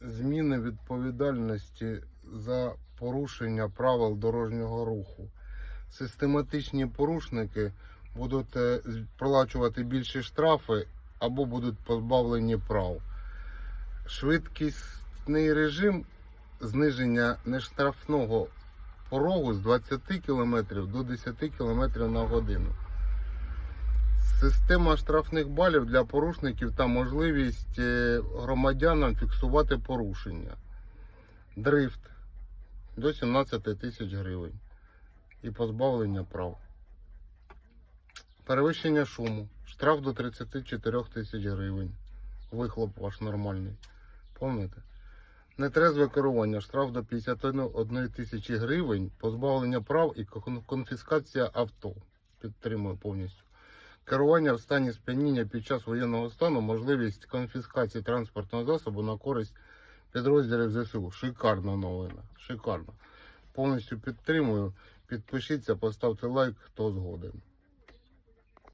зміни відповідальності за порушення правил дорожнього руху. Систематичні порушники будуть е, з- проплачувати більші штрафи або будуть позбавлені прав. Швидкісний режим зниження нештрафного порогу з 20 км до 10 км на годину. Система штрафних балів для порушників та можливість е, громадянам фіксувати порушення. Дрифт до 17 тисяч гривень і позбавлення прав. Перевищення шуму. Штраф до 34 тисяч гривень. Вихлоп ваш нормальний. Помните? Нетрезве керування. Штраф до 51 тисячі гривень, позбавлення прав і конфіскація авто. Підтримую повністю. Керування в стані сп'яніння під час воєнного стану, можливість конфіскації транспортного засобу на користь підрозділів ЗСУ. Шикарна новина. Шикарно. Повністю підтримую. Підпишіться, поставте лайк, хто згоден.